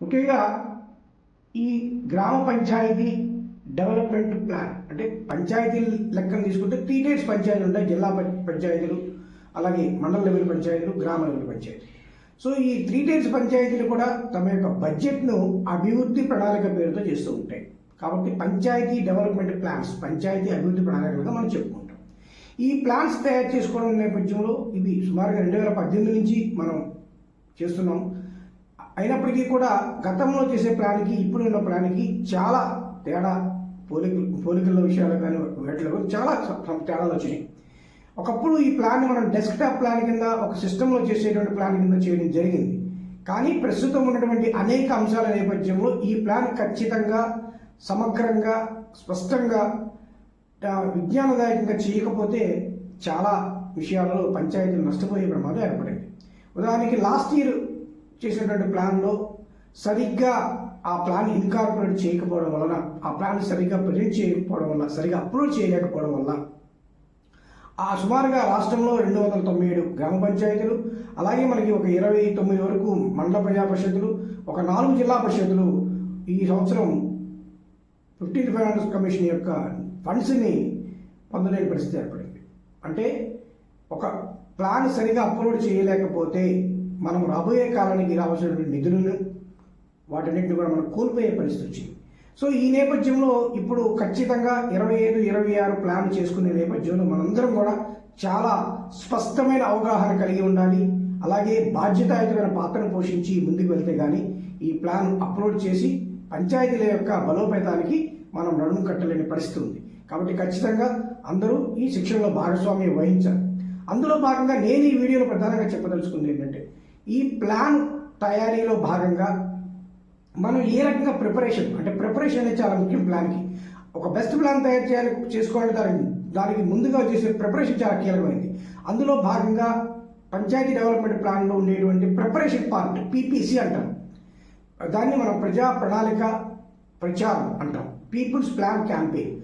ముఖ్యంగా ఈ గ్రామ పంచాయతీ డెవలప్మెంట్ ప్లాన్ అంటే పంచాయతీ లెక్కన తీసుకుంటే త్రీ టైప్స్ పంచాయతీలు ఉంటాయి. జిల్లా పంచాయతీలు అలాగే మండల లెవెల్ పంచాయతీలు గ్రామ లెవెల్ పంచాయతీ. సో ఈ త్రీ టైప్స్ పంచాయతీలు కూడా తమ యొక్క బడ్జెట్ను అభివృద్ధి ప్రణాళిక పేరుతో చేస్తూ ఉంటాయి. కాబట్టి పంచాయతీ డెవలప్మెంట్ ప్లాన్స్ పంచాయతీ అభివృద్ధి ప్రణాళికలుగా మనం చెప్పుకుంటాం. ఈ ప్లాన్స్ తయారు చేసుకోవడం నేపథ్యంలో ఇది సుమారుగా రెండు వేల పద్దెనిమిది నుంచి మనం చేస్తున్నాం. అయినప్పటికీ కూడా గతంలో చేసే ప్లాన్కి ఇప్పుడు ఉన్న ప్లాన్కి చాలా తేడా పోలిక పోలికల విషయాలు కానీ వాటిలో చాలా తేడాలు వచ్చినాయి. ఒకప్పుడు ఈ ప్లాన్ మనం డెస్క్టాప్ ప్లాన్ కింద ఒక సిస్టంలో చేసేటువంటి ప్లాన్ కింద చేయడం జరిగింది. కానీ ప్రస్తుతం ఉన్నటువంటి అనేక అంశాల నేపథ్యంలో ఈ ప్లాన్ ఖచ్చితంగా సమగ్రంగా స్పష్టంగా విజ్ఞానదాయకంగా చేయకపోతే చాలా విషయాలలో పంచాయతీలు నష్టపోయే ప్రమాదం ఏర్పడింది. ఉదాహరణకి లాస్ట్ ఇయర్ చేసినటువంటి ప్లాన్లో సరిగ్గా ఆ ప్లాన్ ఇన్కార్పొరేట్ చేయకపోవడం వలన ఆ ప్లాన్ సరిగ్గా ప్రజెంట్ చేయకపోవడం వల్ల సరిగ్గా అప్రూవ్ చేయలేకపోవడం వల్ల ఆ సుమారుగా రాష్ట్రంలో రెండు వందల తొంభై ఏడు గ్రామ పంచాయతీలు అలాగే మనకి ఒక ఇరవై తొమ్మిది వరకు మండల ప్రజా పరిషత్తులు ఒక నాలుగు జిల్లా పరిషత్తులు ఈ సంవత్సరం ఫిఫ్టీన్త్ ఫైనాన్స్ కమిషన్ యొక్క ఫండ్స్ని పొందలేని పరిస్థితి ఏర్పడింది. అంటే ఒక ప్లాన్ సరిగా అప్లోడ్ చేయలేకపోతే మనం రాబోయే కాలానికి రావాల్సినటువంటి నిధులను వాటన్నిటిని కూడా మనం కోల్పోయే పరిస్థితి వచ్చింది. సో ఈ నేపథ్యంలో ఇప్పుడు ఖచ్చితంగా ఇరవై ఐదు ఇరవై ఆరు ప్లాన్ చేసుకునే నేపథ్యంలో మనందరం కూడా చాలా స్పష్టమైన అవగాహన కలిగి ఉండాలి. అలాగే బాధ్యతాయుతమైన పాత్రను పోషించి ముందుకు వెళ్తే కానీ ఈ ప్లాన్ అప్లోడ్ చేసి పంచాయతీల యొక్క బలోపేతానికి మనం నడుము కట్టలేని పరిస్థితి ఉంది. కాబట్టి ఖచ్చితంగా అందరూ ఈ శిక్షణలో భాగస్వామ్యం వహించాలి. అందులో భాగంగా నేను ఈ వీడియోలో ప్రధానంగా చెప్పదలుచుకుంది ఏంటంటే ఈ ప్లాన్ తయారీలో భాగంగా మనం ఏ రకంగా ప్రిపరేషన్ అంటే ప్రిపరేషన్ అనేది చాలా ముఖ్యం ప్లాన్కి. ఒక బెస్ట్ ప్లాన్ తయారు చేయాలి చేసుకోవాలంటే దానికి దానికి ముందుగా చేసే ప్రిపరేషన్ చాలా కీలకమైంది. అందులో భాగంగా పంచాయతీ డెవలప్మెంట్ ప్లాన్లో ఉండేటువంటి ప్రిపరేషన్ పార్ట్ పీపీసీ అంటాం. దాన్ని మనం ప్రజా ప్రణాళిక ప్రచారం అంటాం. People's plan campaign.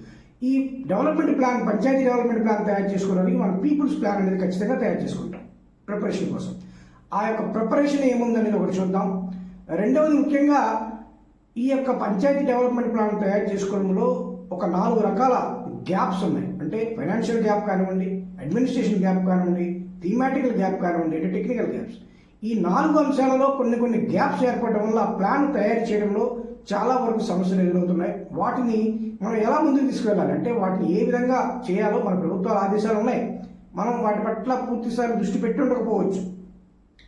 ఈ development plan panchayat development plan తయారు చేసుకోవడానికి మనం పీపుల్స్ ప్లాన్ అనేది ఖచ్చితంగా తయారు చేసుకుంటాం ప్రిపరేషన్ కోసం. ఆ యొక్క ప్రిపరేషన్ ఏముందనేది ఒకటి చూద్దాం. రెండవది ముఖ్యంగా ఈ యొక్క పంచాయతీ డెవలప్మెంట్ ప్లాన్ తయారు చేసుకోవడంలో ఒక నాలుగు రకాల గ్యాప్స్ ఉన్నాయి. అంటే ఫైనాన్షియల్ గ్యాప్ కానివ్వండి అడ్మినిస్ట్రేషన్ గ్యాప్ కానివ్వండి థీమాటికల్ గ్యాప్ కానివ్వండి అంటే టెక్నికల్ గ్యాప్స్. ఈ నాలుగు అంశాలలో కొన్ని కొన్ని గ్యాప్స్ ఏర్పడడం వల్ల ప్లాన్ తయారు చేయడంలో చాలా వరకు సమస్యలు ఎదురవుతున్నాయి. వాటిని మనం ఎలా ముందుకు తీసుకెళ్ళాలి అంటే వాటిని ఏ విధంగా చేయాలో మన ప్రభుత్వాల ఆదేశాలు ఉన్నాయి. మనం వాటి పట్ల పూర్తిసారి దృష్టి పెట్టి ఉండకపోవచ్చు.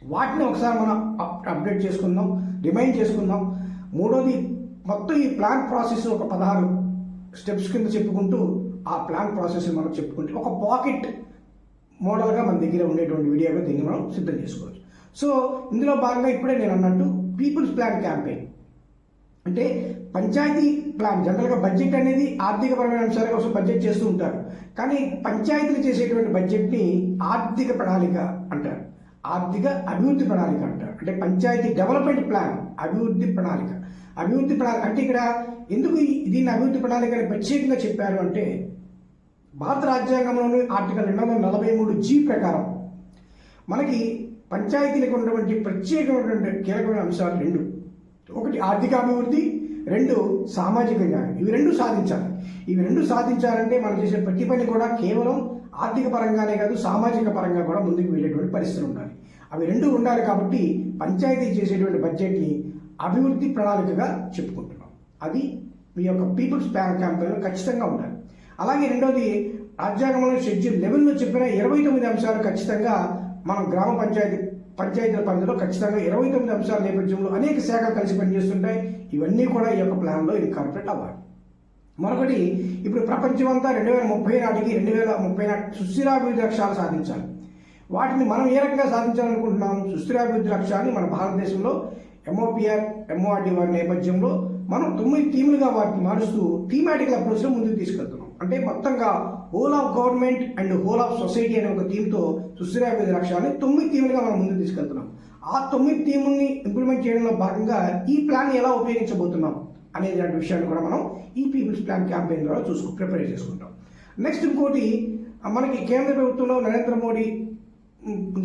వాటిని ఒకసారి మనం అప్- అప్డేట్ చేసుకుందాం రిమైండ్ చేసుకుందాం. మూడోది మొత్తం ఈ ప్లాన్ ప్రాసెస్ ఒక పదహారు స్టెప్స్ కింద చెప్పుకుంటూ ఆ ప్లాన్ ప్రాసెస్ మనం చెప్పుకుంటే ఒక పాకెట్ మోడల్గా మన దగ్గర ఉండేటువంటి వీడియోగా దీన్ని మనం సిద్ధం చేసుకోవచ్చు. సో ఇందులో భాగంగా ఇప్పుడే నేను అన్నట్టు పీపుల్స్ ప్లాన్ క్యాంపెయిన్. అంటే పంచాయతీ ప్లాన్ జనరల్గా బడ్జెట్ అనేది ఆర్థికపరమైన అంశాల కోసం బడ్జెట్ చేస్తూ ఉంటారు. కానీ పంచాయతీలు చేసేటువంటి బడ్జెట్ని ఆర్థిక ప్రణాళిక అంటారు. ఆర్థిక అభివృద్ధి ప్రణాళిక అంటారు. అంటే పంచాయతీ డెవలప్మెంట్ ప్లాన్ అభివృద్ధి ప్రణాళిక. అభివృద్ధి ప్రణాళిక అంటే ఇక్కడ ఎందుకు దీన్ని అభివృద్ధి ప్రణాళిక అని ప్రత్యేకంగా చెప్పారు అంటే భారత రాజ్యాంగంలోని ఆర్టికల్ రెండు వందల నలభై మూడు జీ ప్రకారం మనకి పంచాయతీలకు ఉన్నటువంటి ప్రత్యేకమైనటువంటి కీలకమైన అంశాలు రెండు. ఒకటి ఆర్థిక అభివృద్ధి రెండు సామాజిక న్యాయం. ఇవి రెండు సాధించాలి. ఇవి రెండు సాధించాలంటే మనం చేసే ప్రతి పని కూడా కేవలం ఆర్థిక పరంగానే కాదు సామాజిక పరంగా కూడా ముందుకు వెళ్ళేటువంటి పరిస్థితులు ఉండాలి. అవి రెండు ఉండాలి కాబట్టి పంచాయతీ చేసేటువంటి బడ్జెట్ని అభివృద్ధి ప్రణాళికగా చెప్పుకుంటున్నాం. అది మీ యొక్క పీపుల్స్ బ్యాంక్ క్యాంపెయిన్లో ఖచ్చితంగా ఉండాలి. అలాగే రెండోది రాజ్యాంగంలో షెడ్యూల్ లెవెల్లో చెప్పిన ఇరవై తొమ్మిది అంశాలు ఖచ్చితంగా మనం గ్రామ పంచాయతీ పంచాయతీల పరిధిలో ఖచ్చితంగా ఇరవై తొమ్మిది అంశాల నేపథ్యంలో అనేక శాఖలు కలిసి పనిచేస్తుంటాయి. ఇవన్నీ కూడా ఈ యొక్క ప్లాన్లో ఇన్కార్పొరేట్ అవ్వాలి. మరొకటి ఇప్పుడు ప్రపంచమంతా రెండు వేల ముప్పై నాటికి రెండు వేల ముప్పై నాటి సుస్థిరాభివృద్ధి లక్ష్యాలు సాధించాలి. వాటిని మనం ఏ రకంగా సాధించాలనుకుంటున్నాం? సుస్థిరాభివృద్ధి లక్ష్యాన్ని మన భారతదేశంలో ఎంఓపిఆర్ ఎంఓఆర్డి వారి నేపథ్యంలో మనం తొమ్మిది థీములుగా వాటిని మారుస్తూ థీమాటికల్ అప్రోచ్లో ముందుకు తీసుకెళ్తున్నాం. అంటే మొత్తంగా whole of government and whole of society అనే ఒక థీమ్తో సుస్థిరాభివృద్ధి లక్ష్యాన్ని తొమ్మిది థీములుగా మనం ముందుకు తీసుకెళ్తున్నాం. ఆ తొమ్మిది థీముల్ని ఇంప్లిమెంట్ చేయడంలో భాగంగా ఈ ప్లాన్ ఎలా ఉపయోగించబోతున్నాం అనేటువంటి విషయాన్ని కూడా మనం ఈ పీపుల్స్ ప్లాన్ క్యాంపెయిన్ ద్వారా చూసుకు ప్రిపేర్ చేసుకుంటాం. నెక్స్ట్ ఇంకోటి మనకి కేంద్ర ప్రభుత్వంలో నరేంద్ర మోడీ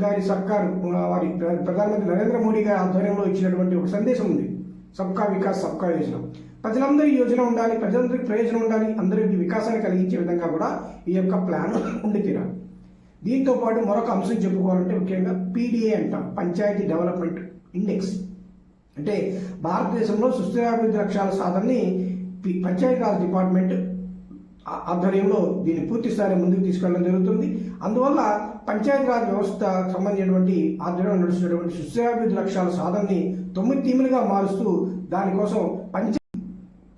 గారి సర్కారు వారి ప్ర- ప్రధానమంత్రి నరేంద్ర మోడీ గారి ఆధ్వర్యంలో ఇచ్చినటువంటి ఒక సందేశం ఉంది. సబ్కా వికాస్ సబ్కా యోజన. ప్రజలందరి యోజన ఉండాలి ప్రజలందరికీ ప్రయోజనం ఉండాలి అందరికీ వికాసాన్ని కలిగించే విధంగా కూడా ఈ యొక్క ప్లాన్ ఉండి తీరాలి దీంతో పాటు మరొక అంశం చెప్పుకోవాలంటే ముఖ్యంగా పీడిఏ అంటాం పంచాయతీ డెవలప్మెంట్ ఇండెక్స్. అంటే భారతదేశంలో సుస్థిరాభివృద్ధి లక్ష్యాల సాధనని పంచాయతీ పంచాయతీరాజ్ డిపార్ట్మెంట్ ఆధ్వర్యంలో దీన్ని పూర్తి స్థాయిలో ముందుకు తీసుకెళ్ళడం జరుగుతుంది. అందువల్ల పంచాయతీరాజ్ వ్యవస్థ సంబంధించినటువంటి ఆధ్వర్యంలో నడుస్తున్నటువంటి సుస్థిరాభివృద్ధి లక్ష్యాల సాధనని తొమ్మిది టీములుగా మారుస్తూ దానికోసం పంచ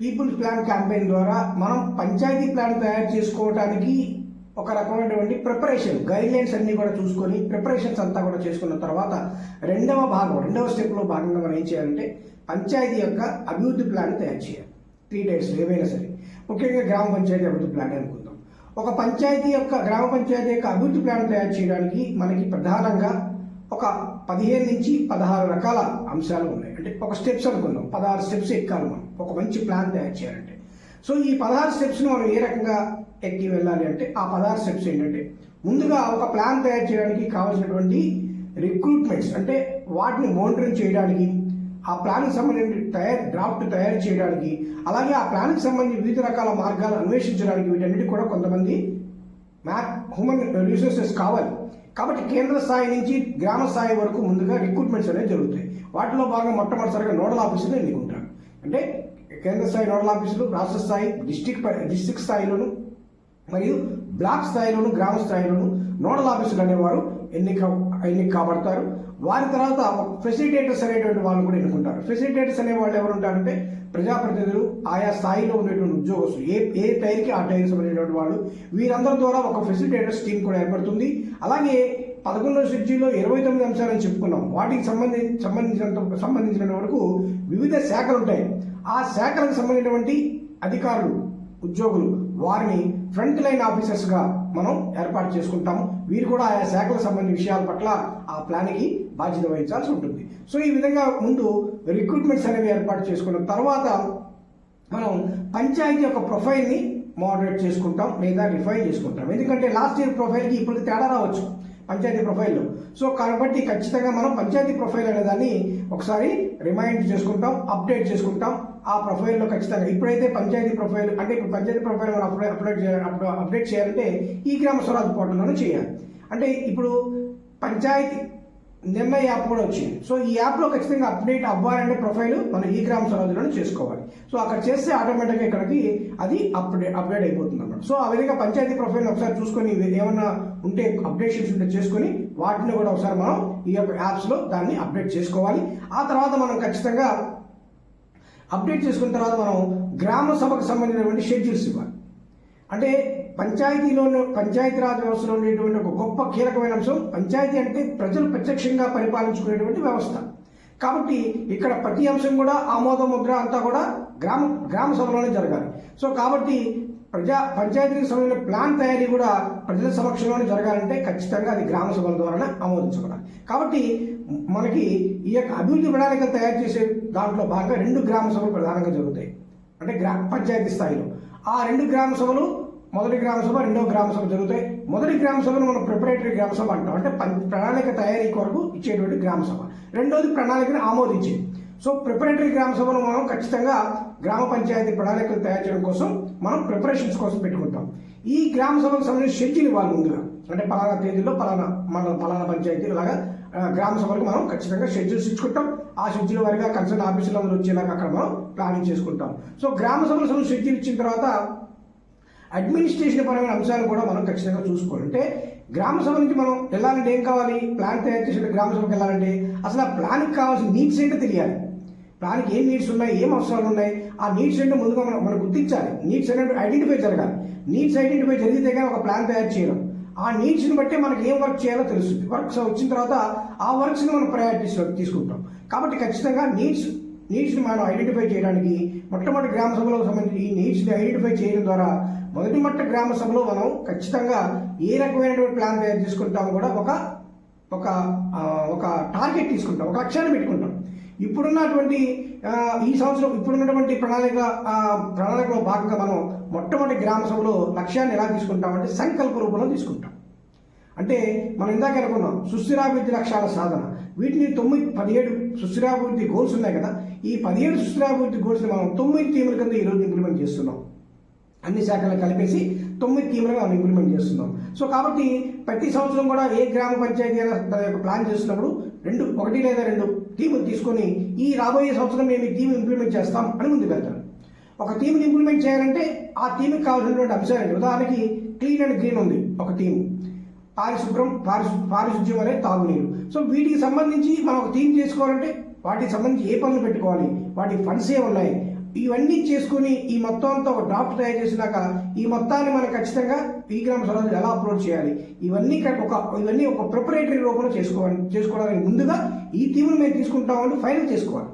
పీపుల్స్ ప్లాన్ క్యాంపెయిన్ ద్వారా మనం పంచాయతీ ప్లాన్ తయారు చేసుకోవడానికి ఒక రకమైనటువంటి ప్రిపరేషన్ గైడ్లైన్స్ అన్నీ కూడా చూసుకొని ప్రిపరేషన్స్ అంతా కూడా చేసుకున్న తర్వాత రెండవ భాగం రెండవ స్టెప్లో భాగంగా మనం ఏం చేయాలంటే పంచాయతీ యొక్క అభివృద్ధి ప్లాన్ తయారు చేయాలి. త్రీ డేట్స్ ఏవైనా సరే. ముఖ్యంగా గ్రామ పంచాయతీ అభివృద్ధి ప్లాన్ అనుకుందాం. ఒక పంచాయతీ యొక్క గ్రామ పంచాయతీ యొక్క అభివృద్ధి ప్లాన్ తయారు చేయడానికి మనకి ప్రధానంగా ఒక పదిహేను నుంచి పదహారు రకాల అంశాలు ఉన్నాయి. అంటే ఒక స్టెప్స్ అనుకుందాం. పదహారు స్టెప్స్ ఎక్కాలి మనం. ఒక మంచి ప్లాన్ తయారు చేయాలంటే. సో ఈ పదహారు స్టెప్స్ని మనం ఏ రకంగా ఎక్కి వెళ్ళాలి అంటే ఆ పదహారు స్టెప్స్ ఏంటంటే ముందుగా ఒక ప్లాన్ తయారు చేయడానికి కావాల్సినటువంటి రిక్రూట్మెంట్స్ అంటే వాటిని మోనిటరింగ్ చేయడానికి ఆ ప్లాన్కి సంబంధించి తయారు డ్రాఫ్ట్ తయారు చేయడానికి అలాగే ఆ ప్లాన్కి సంబంధించి వివిధ రకాల మార్గాలు అన్వేషించడానికి వీటన్నిటి కూడా కొంతమంది మ్యాథ్ హ్యూమన్ రిసోర్సెస్ కావాలి. కాబట్టి కేంద్ర స్థాయి నుంచి గ్రామ స్థాయి వరకు ముందుగా రిక్రూట్మెంట్స్ అనేవి జరుగుతాయి. వాటిలో భాగంగా మొట్టమొదటిసారిగా నోడల్ ఆఫీసులు ఎన్నుకుంటారు. అంటే కేంద్ర స్థాయి నోడల్ ఆఫీసులు రాష్ట్ర స్థాయి డిస్టిక్ డిస్టిక్ స్థాయిలోను మరియు బ్లాక్ స్థాయిలోను గ్రామ స్థాయిలోను నోడల్ ఆఫీసులు అనేవారు ఎన్నిక ఎన్నిక కాబడతారు. వారి తర్వాత ఫెసిలిటేటర్స్ అనేటువంటి వాళ్ళు కూడా ఎన్నుకుంటారు. ఫెసిలిటేటర్స్ అనే వాళ్ళు ఎవరు ఉంటారంటే ప్రజాప్రతినిధులు ఆయా స్థాయిలో ఉండేటువంటి ఉద్యోగస్తులు. ఏ ఏ టైర్కి ఆ టైర్ సంబంధించినటువంటి వాళ్ళు. వీరందరి ద్వారా ఒక ఫెసిలిటేటర్స్ టీం కూడా ఏర్పడుతుంది. అలాగే పదకొండవ షెడ్యూల్లో ఇరవై తొమ్మిది అంశాలని చెప్పుకున్నాం. వాటికి సంబంధి సంబంధించినంత సంబంధించిన వరకు వివిధ శాఖలు ఉంటాయి. ఆ శాఖలకు సంబంధించినటువంటి అధికారులు ఉద్యోగులు వారిని ఫ్రంట్ లైన్ ఆఫీసర్స్గా మనం ఏర్పాటు చేసుకుంటాము. వీరు కూడా ఆయా శాఖలకు సంబంధించిన విషయాల పట్ల ఆ ప్లాన్కి బాధ్యత వహించాల్సి ఉంటుంది. సో ఈ విధంగా ముందు రిక్రూట్మెంట్స్ అనేవి ఏర్పాటు చేసుకున్న తర్వాత మనం పంచాయతీ యొక్క ప్రొఫైల్ని మోడరేట్ చేసుకుంటాం లేదా రిఫైన్ చేసుకుంటాం. ఎందుకంటే లాస్ట్ ఇయర్ ప్రొఫైల్కి ఇప్పుడు తేడా రావచ్చు. పంచాయతీ ప్రొఫైల్ సో కాబట్టి ఖచ్చితంగా మనం పంచాయతీ ప్రొఫైల్ అనే దాన్ని ఒకసారి రిమైండ్ చేసుకుంటాం అప్డేట్ చేసుకుంటాం. ఆ ప్రొఫైల్లో ఖచ్చితంగా ఇప్పుడైతే పంచాయతీ ప్రొఫైల్ అంటే ఇప్పుడు పంచాయతీ ప్రొఫైల్ మనం అప్డేట్ అప్డేట్ చేయాలి అప్డేట్ చేయాలంటే ఈ గ్రామ స్వరాజ్ పోర్టల్లోనే చేయాలి. అంటే ఇప్పుడు పంచాయతీ నిర్ణయ యాప్ కూడా వచ్చింది. సో ఈ యాప్లో ఖచ్చితంగా అప్డేట్ అవ్వాలంటే ప్రొఫైల్ మనం ఈ గ్రామ స్వరాజ్యంలో చేసుకోవాలి. సో అక్కడ చేస్తే ఆటోమేటిక్గా ఇక్కడికి అది అప్డేట్ అప్డేట్ అయిపోతుంది అన్నమాట సో ఆ విధంగా పంచాయతీ ప్రొఫైల్ ఒకసారి చూసుకొని ఏమన్నా ఉంటే అప్డేషన్స్ ఉంటే చేసుకొని వాటిని కూడా ఒకసారి మనం ఈ యొక్క యాప్స్లో దాన్ని అప్డేట్ చేసుకోవాలి. ఆ తర్వాత మనం ఖచ్చితంగా అప్డేట్ చేసుకున్న తర్వాత మనం గ్రామ సభకు సంబంధించినటువంటి షెడ్యూల్స్ ఇవ్వాలి. అంటే పంచాయతీలో పంచాయతీరాజ్ వ్యవస్థలో ఉండేటువంటి ఒక గొప్ప కీలకమైన అంశం పంచాయతీ అంటే ప్రజలు ప్రత్యక్షంగా పరిపాలించుకునేటువంటి వ్యవస్థ. కాబట్టి ఇక్కడ ప్రతి అంశం కూడా ఆమోద ముద్ర అంతా కూడా గ్రామ గ్రామ సభలోనే జరగాలి. సో కాబట్టి ప్రజా పంచాయతీకి సంబంధించిన ప్లాన్ తయారీ కూడా ప్రజల సమక్షంలోనే జరగాలంటే ఖచ్చితంగా అది గ్రామ సభల ద్వారానే ఆమోదించబడాలి. కాబట్టి మనకి ఈ యొక్క అభివృద్ధి ప్రణాళికలు తయారు చేసే దాంట్లో భాగంగా రెండు గ్రామ సభలు ప్రధానంగా జరుగుతాయి. అంటే గ్రా పంచాయతీ స్థాయిలో. ఆ రెండు గ్రామ సభలు మొదటి గ్రామ సభ రెండవ గ్రామ జరుగుతాయి. మొదటి గ్రామ సభను మనం ప్రిపరేటరీ గ్రామసభ అంటాం. అంటే పం- ప్రణాళిక తయారీ కొరకు ఇచ్చేటువంటి గ్రామసభ రెండవది రెండోది ప్రణాళికను ఆమోదించేది సో ప్రిపరేటరీ గ్రామ సభను మనం ఖచ్చితంగా గ్రామ పంచాయతీ ప్రణాళికలు తయారు చేయడం కోసం మనం ప్రిపరేషన్స్ కోసం పెట్టుకుంటాం. ఈ గ్రామ సభకు సంబంధించిన షెడ్యూల్ ఇవ్వాలి ముందుగా. అంటే పలానా తేదీలో పలానా మన పలానా పంచాయతీ ఇలాగా ఆ, గ్రామ సభలకు మనం ఖచ్చితంగా షెడ్యూల్స్ ఇచ్చుకుంటాం. ఆ షెడ్యూల్ వారిగా కన్సర్న్ ఆఫీసులు అందరూ వచ్చేలాగా అక్కడ మనం ప్లానింగ్ చేసుకుంటాం. సో గ్రామ సభల సంబంధించిన షెడ్యూల్ ఇచ్చిన తర్వాత అడ్మినిస్ట్రేషన్ పరమైన అంశాలు కూడా మనం ఖచ్చితంగా చూసుకోవాలి. అంటే గ్రామ సభ నుంచి మనం వెళ్ళాలంటే ఏం కావాలి? ప్లాన్ తయారు చేసిన గ్రామ సభకి వెళ్ళాలంటే అసలు ఆ ప్లాన్కి కావాల్సిన నీడ్స్ ఏంటో తెలియాలి. ప్లాన్కి ఏం నీడ్స్ ఉన్నాయి? ఏం అవసరాలు ఉన్నాయి? ఆ నీడ్స్ ఏంటో ముందుగా మనం మనం గుర్తించాలి. నీడ్స్ అనేది ఐడెంటిఫై జరగాలి. నీడ్స్ ఐడెంటిఫై జరిగితే కానీ ఒక ప్లాన్ తయారు చేయడం ఆ నీడ్స్ని బట్టి మనకి ఏం వర్క్ చేయాలో తెలుస్తుంది. వర్క్స్ వచ్చిన తర్వాత ఆ వర్క్స్ని మనం ప్రయారిటీస్ తీసుకుంటాం. కాబట్టి ఖచ్చితంగా నీడ్స్ నీడ్స్ని మనం ఐడెంటిఫై చేయడానికి మొట్టమొదటి గ్రామ సభలో సంబంధించి ఈ నీడ్స్ని ఐడెంటిఫై చేయడం ద్వారా మొదటి మొట్ట గ్రామ సభలో మనం ఖచ్చితంగా ఏ రకమైనటువంటి ప్లాన్ తయారు చేసుకుంటామో కూడా ఒక ఒక ఒక టార్గెట్ తీసుకుంటాం ఒక లక్ష్యాన్ని పెట్టుకుంటాం. ఇప్పుడున్నటువంటి ఈ సంవత్సరం ఇప్పుడున్నటువంటి ప్రణాళిక ప్రణాళికలో భాగంగా మనం మొట్టమొదటి గ్రామ సభలో లక్ష్యాన్ని ఎలా తీసుకుంటామంటే సంకల్ప రూపంలో తీసుకుంటాం. అంటే మనం ఇందాక అనుకున్నాం సుస్థిరాభివృద్ధి లక్ష్యాల సాధన. వీటిని తొమ్మిది పదిహేడు సుస్థిరాభివృద్ధి గోల్స్ ఉన్నాయి కదా ఈ పదిహేడు సుస్థిరాభివృద్ధి గోల్స్ని మనం తొమ్మిది థీముల కింద ఈరోజు ఇంప్లిమెంట్ చేస్తున్నాం. అన్ని శాఖలు కలిపేసి తొమ్మిది టీములుగా మనం ఇంప్లిమెంట్ చేస్తున్నాం. సో కాబట్టి ప్రతి సంవత్సరం కూడా ఏ గ్రామ పంచాయతీ అయినా తన యొక్క ప్లాన్ చేస్తున్నప్పుడు రెండు ఒకటి లేదా రెండు టీములు తీసుకొని ఈ రాబోయే సంవత్సరం మేము ఈ టీం ఇంప్లిమెంట్ చేస్తాం అని ముందుకు వెళ్తాం ఒక టీంని ఇంప్లిమెంట్ చేయాలంటే ఆ టీంకి కావాల్సినటువంటి అంశాలు ఉదాహరణకి క్లీన్ అండ్ గ్రీన్ ఉంది ఒక టీం. పారిశుభ్రం పారిశు పారిశుద్ధ్యం అనేది తాగునీరు. సో వీటికి సంబంధించి మనం ఒక థీమ్ చేసుకోవాలంటే వాటికి సంబంధించి ఏ పనులు పెట్టుకోవాలి? వాటి ఫండ్స్ ఏ ఉన్నాయి? ఇవన్నీ చేసుకుని ఈ మొత్తం అంతా ఒక డ్రాఫ్ట్ తయారు చేసినాక ఈ మొత్తాన్ని మనం ఖచ్చితంగా ఈ గ్రామ స్వరాజ్ ఎలా అప్లోడ్ చేయాలి? ఇవన్నీ ఒక ఇవన్నీ ఒక ప్రిపరేటరీ రూపంలో చేసుకోవాలి చేసుకోవడానికి ముందుగా ఈ టీంను మేము తీసుకుంటామని ఫైనల్ చేసుకోవాలి.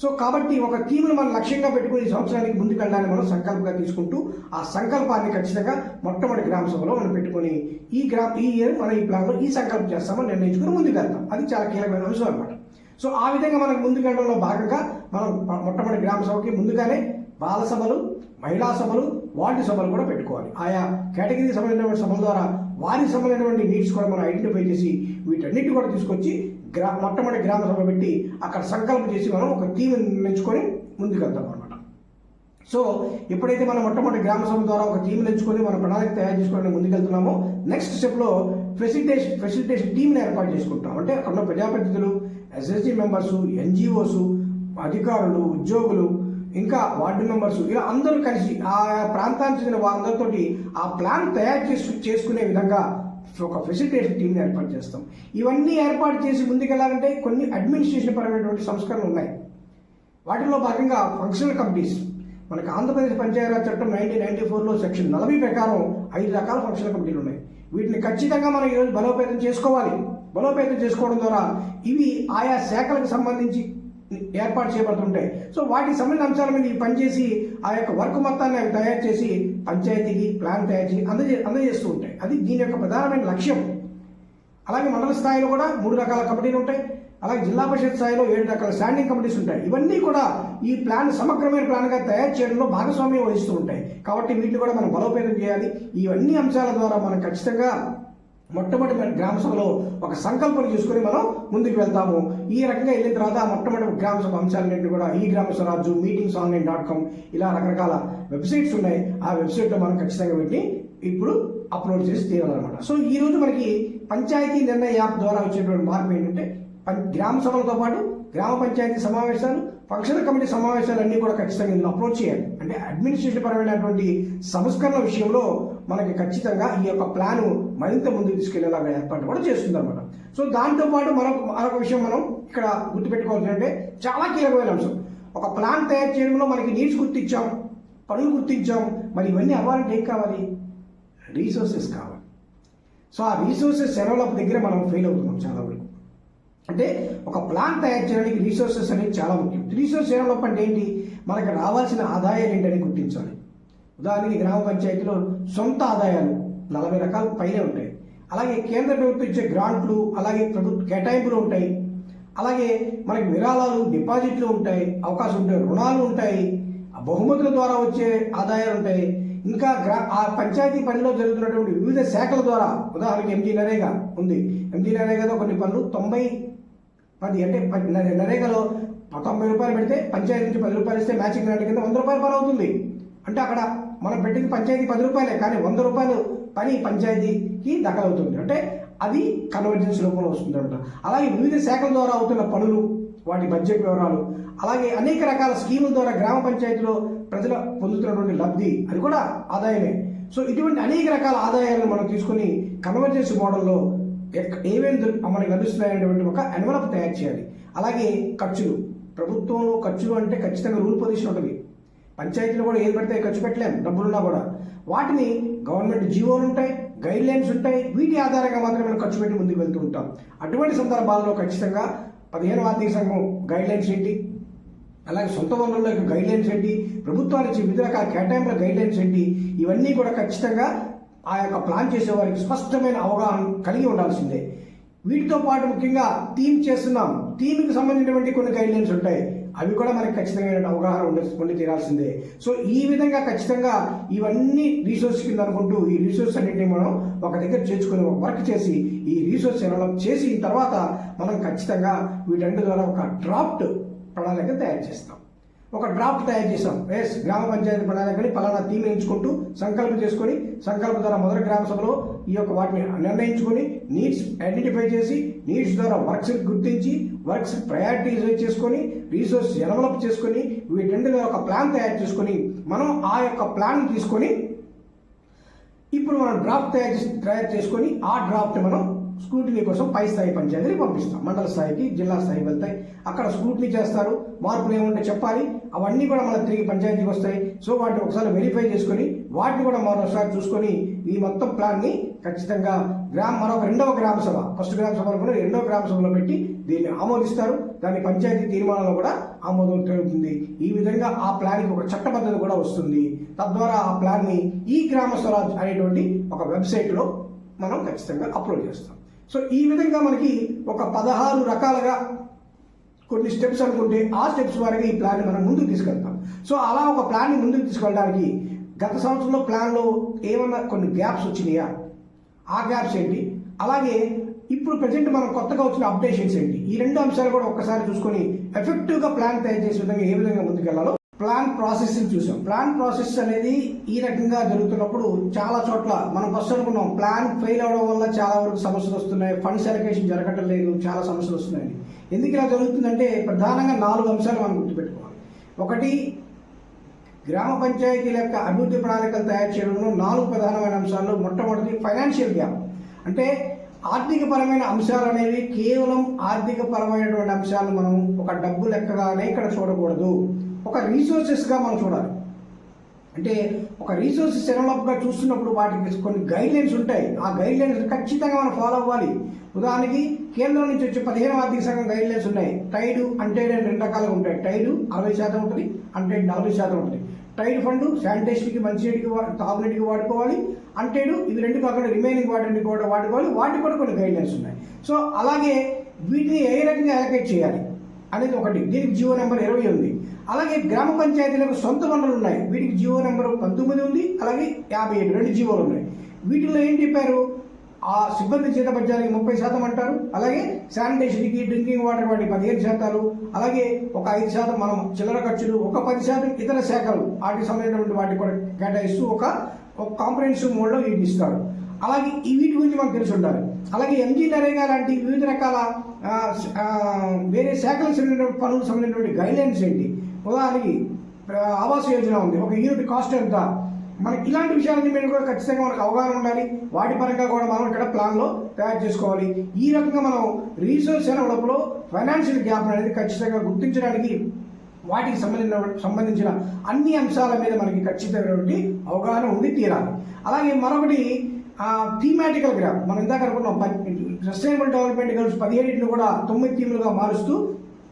సో కాబట్టి ఒక టీంను మనం లక్ష్యంగా పెట్టుకుని ఈ సంవత్సరానికి ముందుకు మనం సంకల్పంగా తీసుకుంటూ ఆ సంకల్పాన్ని ఖచ్చితంగా మొట్టమొదటి గ్రామ సభలో మనం పెట్టుకొని ఈ గ్రామ ఈ ఇయర్ మనం ఈ ప్లాన్లో ఈ సంకల్పం చేస్తామని నిర్ణయించుకుని ముందుకు వెళ్తాం అది చాలా కీలకమైన అంశం అనమాట సో ఆ విధంగా మనకు ముందుకు వెళ్ళడంలో భాగంగా మనం మొట్టమొదటి గ్రామ సభకి ముందుగానే బాల సభలు మహిళా సభలు వార్డు సభలు కూడా పెట్టుకోవాలి. ఆయా కేటగిరీ సంబంధించిన సభల ద్వారా వారికి సంబంధించినటువంటి నీడ్స్ కూడా మనం ఐడెంటిఫై చేసి వీటన్నిటి కూడా తీసుకొచ్చి గ్రా మొట్టమొదటి గ్రామ సభ పెట్టి అక్కడ సంకల్పం చేసి మనం ఒక టీం నిర్ణయించుకొని ముందుకెళ్తాం అనమాట సో ఎప్పుడైతే మనం మొట్టమొదటి గ్రామ సభ ద్వారా ఒక టీం ఎంచుకొని మన ప్రణాళిక తయారు చేసుకొని ముందుకెళ్తున్నామో నెక్స్ట్ స్టెప్లో ఫెసిలిటేషన్ ఫెసిలిటేషన్ టీంని ఏర్పాటు చేసుకుంటాం. అంటే అక్కడ ఉన్న ప్రజాప్రతినిధులు ఎస్ఎస్జి మెంబర్స్ ఎన్జిఓస్ అధికారులు ఉద్యోగులు ఇంకా వార్డు మెంబర్స్ ఇలా అందరూ కలిసి ఆ ప్రాంతానికి చెందిన వారందరితోటి ఆ ప్లాన్ తయారు చేసు చేసుకునే విధంగా ఒక ఫెసిలిటేషన్ టీంని ఏర్పాటు చేస్తాం. ఇవన్నీ ఏర్పాటు చేసి ముందుకెళ్ళాలంటే కొన్ని అడ్మినిస్ట్రేషన్ పరమైనటువంటి సంస్కరణలు ఉన్నాయి. వాటిలో భాగంగా ఫంక్షనల్ కమిటీస్ మనకి ఆంధ్రప్రదేశ్ పంచాయతీరాజ్ చట్టం నైన్టీన్ నైన్టీ ఫోర్లో సెక్షన్ నలభై ప్రకారం ఐదు రకాల ఫంక్షనల్ కమిటీలు ఉన్నాయి. వీటిని ఖచ్చితంగా మనం ఈరోజు బలోపేతం చేసుకోవాలి. బలోపేతం చేసుకోవడం ద్వారా ఇవి ఆయా శాఖలకు సంబంధించి ఏర్పాటు చేయబడుతుంటాయి. సో వాటికి సంబంధించిన అంశాల మీద ఈ పనిచేసి ఆ యొక్క వర్క్ మొత్తాన్ని అవి తయారు చేసి పంచాయతీకి ప్లాన్ తయారు చేసి అందజే అందజేస్తూ ఉంటాయి. అది దీని యొక్క ప్రధానమైన లక్ష్యం. అలాగే మండల స్థాయిలో కూడా మూడు రకాల కమిటీలు ఉంటాయి. అలాగే జిల్లా పరిషత్ స్థాయిలో ఏడు రకాల స్టాండింగ్ కమిటీస్ ఉంటాయి. ఇవన్నీ కూడా ఈ ప్లాన్ సమగ్రమైన ప్లాన్గా తయారు చేయడంలో భాగస్వామ్యం వహిస్తూ ఉంటాయి. కాబట్టి వీటిని కూడా మనం బలోపేతం చేయాలి. ఇవన్నీ అంశాల ద్వారా మనం ఖచ్చితంగా మొట్టమొదటి మన గ్రామ సభలో ఒక సంకల్పం చేసుకుని మనం ముందుకు వెళ్తాము. ఈ రకంగా వెళ్ళిన తర్వాత ఆ మొట్టమొదటి గ్రామ సభ అంశాలన్నింటినీ కూడా ఈ గ్రామ స్వరాజ్యం మీటింగ్స్ ఆన్లైన్ డాట్ కామ్ ఇలా రకరకాల వెబ్సైట్స్ ఉన్నాయి. ఆ వెబ్సైట్లో మనం ఖచ్చితంగా వీటిని ఇప్పుడు అప్లోడ్ చేసి తీయాలన్నమాట సో ఈ రోజు మనకి పంచాయతీ నిర్ణయ యాప్ ద్వారా వచ్చేటువంటి మార్పు ఏంటంటే పం- గ్రామ సభలతో పాటు గ్రామ పంచాయతీ సమావేశాలు ఫంక్షన్ కమిటీ సమావేశాలు అన్నీ కూడా ఖచ్చితంగా ఇందులో అప్లోడ్ చేయాలి. అంటే అడ్మినిస్ట్రేషన్ పరమైనటువంటి సంస్కరణ విషయంలో మనకి ఖచ్చితంగా ఈ యొక్క ప్లాన్ మరింత ముందుకు తీసుకెళ్ళేలాగా ఏర్పాటు కూడా చేస్తుంది అనమాట సో దాంతో పాటు మరొక మరొక విషయం మనం ఇక్కడ గుర్తుపెట్టుకోవాల్సిందంటే చాలా కీలకమైన అంశం. ఒక ప్లాన్ తయారు చేయడంలో మనకి నీడ్స్ గుర్తించాం పనులు గుర్తించాం మరి ఇవన్నీ అవ్వాలంటే ఏం కావాలి? రీసోర్సెస్ కావాలి. సో ఆ రీసోర్సెస్ డెవలప్ దగ్గర మనం ఫెయిల్ అవుతున్నాం చాలా వరకు. అంటే ఒక ప్లాన్ తయారు చేయడానికి రీసోర్సెస్ అనేది చాలా ముఖ్యం. రీసోర్స్ డెవలప్ అంటే ఏంటి? మనకు రావాల్సిన ఆదాయాలు ఏంటని గుర్తించాలి. ఉదాహరణకి గ్రామ పంచాయతీలో సొంత ఆదాయాలు నలభై రకాల పైనే ఉంటాయి. అలాగే కేంద్ర ప్రభుత్వం ఇచ్చే గ్రాంట్లు అలాగే ప్రభుత్వ కేటాయింపులు ఉంటాయి. అలాగే మనకి విరాళాలు డిపాజిట్లు ఉంటాయి అవకాశం ఉంటాయి రుణాలు ఉంటాయి ఆ బహుమతుల ద్వారా వచ్చే ఆదాయాలు ఉంటాయి. ఇంకా గ్రా ఆ పంచాయతీ పనిలో జరుగుతున్నటువంటి వివిధ శాఖల ద్వారా ఉదాహరణకి ఎంజీ నరేగా ఉంది. ఎంజీ నరేగాలో కొన్ని పనులు తొంభై పది అంటే నరే- నరేగాలో తొంభై రూపాయలు పెడితే పంచాయతీ నుంచి పది రూపాయలు ఇస్తే మ్యాచింగ్ గ్రాంట్ కింద వంద రూపాయల పని అవుతుంది. అంటే అక్కడ మనం పెట్టింది పంచాయతీ పది రూపాయలే కానీ వంద రూపాయలు పని పంచాయతీకి దఖలవుతుంది. అంటే అది కన్వర్జెన్స్ రూపంలో వస్తుంది అనమాట అలాగే వివిధ శాఖల ద్వారా అవుతున్న పనులు వాటి బడ్జెట్ వివరాలు అలాగే అనేక రకాల స్కీముల ద్వారా గ్రామ పంచాయతీలో ప్రజలు పొందుతున్నటువంటి లబ్ధి అది కూడా ఆదాయమే. సో ఇటువంటి అనేక రకాల ఆదాయాలను మనం తీసుకొని కన్వర్జెన్స్ మోడల్లో ఎక్- ఏమేమి దొరి- మనకి లభిస్తున్నాయనేటువంటి ఒక ఎన్వలప్ తయారు చేయాలి. అలాగే ఖర్చులు. ప్రభుత్వంలో ఖర్చులు అంటే ఖచ్చితంగా రూల్ పొజిషన్ ఉంటుంది. పంచాయతీలు కూడా ఏది పడితే ఖర్చు పెట్టలేము డబ్బులున్నా కూడా. వాటిని గవర్నమెంట్ జీవోలు ఉంటాయి గైడ్ లైన్స్ ఉంటాయి వీటి ఆధారంగా మాత్రమే మనం ఖర్చు పెట్టి ముందుకు వెళ్తూ ఉంటాం. అటువంటి సందర్భాల్లో ఖచ్చితంగా పదిహేను ఆర్థిక సంఘం గైడ్ లైన్స్ ఏంటి? అలాగే సొంత వనరుల యొక్క గైడ్ లైన్స్ ఏంటి? ప్రభుత్వాలు ఇచ్చే వివిధ రకాల కేటాయింపుల గైడ్ లైన్స్ ఏంటి? ఇవన్నీ కూడా ఖచ్చితంగా ఆ యొక్క ప్లాన్ చేసే వారికి స్పష్టమైన అవగాహన కలిగి ఉండాల్సిందే. వీటితో పాటు ముఖ్యంగా థీమ్ చేస్తున్నాం. థీమ్కి సంబంధించినటువంటి కొన్ని గైడ్ లైన్స్ ఉంటాయి. అవి కూడా మనకి ఖచ్చితంగా అవగాహన ఉండి ఉండి తీరాల్సిందే. సో ఈ విధంగా ఖచ్చితంగా ఇవన్నీ రీసోర్స్ కింద అనుకుంటూ ఈ రీసోర్స్ అన్నింటినీ మనం ఒక దగ్గర చేర్చుకొని ఒక వర్క్ చేసి ఈ రీసోర్స్ డెవలప్ చేసి తర్వాత మనం ఖచ్చితంగా వీటన్నిటి ద్వారా ఒక డ్రాఫ్ట్ ప్రణాళిక తయారు చేస్తాం. ఒక డ్రాఫ్ట్ తయారు చేసాం ఎస్ గ్రామ పంచాయతీ ప్రణాళికని పలానా థీమ్ ఎంచుకుంటూ సంకల్పం చేసుకొని సంకల్పం ద్వారా మొదటి గ్రామ సభలో ఈ యొక్క వాటిని నిర్ణయించుకొని నీడ్స్ ఐడెంటిఫై చేసి నీడ్స్ ద్వారా వర్క్స్ గుర్తించి వర్క్స్ ప్రయారిటీస్ చేసుకొని రీసోర్స్ డెవలప్ చేసుకొని వీటన్నిటి ఒక ప్లాన్ తయారు చేసుకొని మనం ఆ యొక్క ప్లాన్ తీసుకొని ఇప్పుడు మనం డ్రాఫ్ట్ తయారు చేసి తయారు చేసుకొని ఆ డ్రాఫ్ట్ మనం స్క్రూటినీ కోసం పై స్థాయి పంచాయతీని పంపిస్తాం. మండల స్థాయికి జిల్లా స్థాయికి వెళ్తాయి. అక్కడ స్క్రూటినీ చేస్తారు. మార్పులు ఏముంటే చెప్పాలి. అవన్నీ కూడా మన తిరిగి పంచాయతీకి వస్తాయి. సో వాటిని ఒకసారి వెరిఫై చేసుకొని వాటిని కూడా మరోసారి చూసుకొని ఈ మొత్తం ప్లాన్ని ఖచ్చితంగా గ్రామ మరొక రెండవ గ్రామ సభ ఫస్ట్ గ్రామ సభ కూడా రెండవ గ్రామ సభలో పెట్టి దీన్ని ఆమోదిస్తారు. దాని పంచాయతీ తీర్మానంలో కూడా ఆమోదం జరుగుతుంది ఈ విధంగా ఆ ప్లాన్కి ఒక చట్టబద్ధత కూడా వస్తుంది. తద్వారా ఆ ప్లాన్ని ఈ గ్రామ స్వరాజ్ అనేటువంటి ఒక వెబ్సైట్లో మనం ఖచ్చితంగా అప్లోడ్ చేస్తాం. సో ఈ విధంగా మనకి ఒక పదహారు రకాలుగా కొన్ని స్టెప్స్ అనుకుంటే ఆ స్టెప్స్ వారికి ఈ ప్లాన్ మనం ముందుకు తీసుకెళ్తాం. సో అలా ఒక ప్లాన్ని ముందుకు తీసుకెళ్ళడానికి గత సంవత్సరంలో ప్లాన్లో ఏమైనా కొన్ని గ్యాప్స్ వచ్చినాయా? ఆ గ్యాప్స్ ఏంటి? అలాగే ఇప్పుడు ప్రజెంట్ మనం కొత్తగా వచ్చిన అప్డేషన్స్ ఏంటి? ఈ రెండు అంశాలు కూడా ఒక్కసారి చూసుకొని ఎఫెక్టివ్గా ప్లాన్ తయారు చేసే విధంగా ఏ విధంగా ముందుకెళ్ళాలో ప్లాన్ ప్రాసెస్ చూసాం. ప్లాన్ ప్రాసెస్ అనేది ఈ రకంగా జరుగుతున్నప్పుడు చాలా చోట్ల మనం ఫస్ట్ అనుకున్నాం ప్లాన్ ఫెయిల్ అవడం వల్ల చాలా వరకు సమస్యలు వస్తున్నాయి ఫండ్స్ అలొకేషన్ జరగటం లేదు చాలా సమస్యలు వస్తున్నాయి ఎందుకు ఇలా జరుగుతుందంటే ప్రధానంగా నాలుగు అంశాలు మనం గుర్తుపెట్టుకోవాలి. ఒకటి గ్రామ పంచాయతీల యొక్క అభివృద్ధి ప్రణాళికలు తయారు చేయడంలో నాలుగు ప్రధానమైన అంశాల్లో మొట్టమొదటి ఫైనాన్షియల్ గ్యాప్. అంటే ఆర్థిక పరమైన అంశాలు అనేవి కేవలం ఆర్థిక పరమైనటువంటి అంశాలను మనం ఒక డబ్బు లెక్కగానే ఇక్కడ చూడకూడదు. ఒక రీసోర్సెస్గా మనం చూడాలి. అంటే ఒక రీసోర్సెస్ డెవలప్గా చూస్తున్నప్పుడు వాటికి కొన్ని గైడ్లైన్స్ ఉంటాయి. ఆ గైడ్లైన్స్ ఖచ్చితంగా మనం ఫాలో అవ్వాలి. ఉదాహరణకి కేంద్రం నుంచి వచ్చే పదిహేను ఆర్థిక సంఘం గైడ్లైన్స్ ఉన్నాయి. టైడ్ అంటైడ్ అని రెండు రకాలుగా ఉంటాయి. టైడ్ అరవై శాతం ఉంటుంది. అంటైడ్ నలభై శాతం ఉంటుంది. టైడ్ ఫండ్ శానిటేషన్కి మంచినీటికి వా- తాగునీటికి వాడుకోవాలి. అంటేడు ఇవి రెండు కాకుండా రిమైనింగ్ వాటిని కూడా వాడుకోవాలి. వాటికి కూడా కొన్ని గైడ్లైన్స్ ఉన్నాయి. సో అలాగే వీటిని ఏ రకంగా అలకేట్ చేయాలి అనేది ఒకటి. దీనికి జియో నెంబర్ ఇరవై ఉంది. అలాగే గ్రామ పంచాయతీలకు సొంత వనరులు ఉన్నాయి. వీటికి జియో నెంబర్ పంతొమ్మిది ఉంది. అలాగే యాభై ఏడు. రెండు జియోలు ఉన్నాయి. వీటిలో ఏం చెప్పారు? ఆ సిబ్బంది జీతపత్యానికి ముప్పై శాతం అంటారు. అలాగే శానిటేషన్కి డ్రింకింగ్ వాటర్ వాటికి పదిహేను శాతాలు. అలాగే ఒక ఐదు శాతం మనం చిల్లర ఖర్చులు ఒక పది శాతం ఇతర శాఖలు వాటికి సంబంధించినటువంటి వాటికి కూడా కేటాయిస్తూ ఒక ఒక కాంప్రహెన్సివ్ మోడ్లో వీటిని ఇస్తారు అలాగే ఈ వీటి గురించి మనకు తెలిసి ఉండాలి. అలాగే ఎంజీ నరేగా లాంటి వివిధ రకాల వేరే శాఖలకు సంబంధించిన పనులకు సంబంధించినటువంటి గైడ్లైన్స్ ఏంటి? ఉదాహరణకి ఆవాస యోజన ఉంది. ఒక యూనిట్ కాస్ట్ ఎంత? మనకి ఇలాంటి విషయాలన్నీ మీద కూడా ఖచ్చితంగా మనకు అవగాహన ఉండాలి. వాటి పరంగా కూడా మనం ఇక్కడ ప్లాన్లో తయారు చేసుకోవాలి. ఈ రకంగా మనం రీసోర్స్ డెవలప్లో ఫైనాన్షియల్ గ్యాప్ అనేది ఖచ్చితంగా గుర్తించడానికి వాటికి సంబంధించిన సంబంధించిన అన్ని అంశాల మీద మనకి ఖచ్చితమైనటువంటి అవగాహన ఉండి తీరాలి. అలాగే మరొకటి థీమాటికల్ గ్రాఫ్ మనం ఇందాక అనుకున్నాం సస్టైనబుల్ డెవలప్మెంట్ గోల్స్ పదిహేడింటిని కూడా తొమ్మిది థీములుగా మారుస్తూ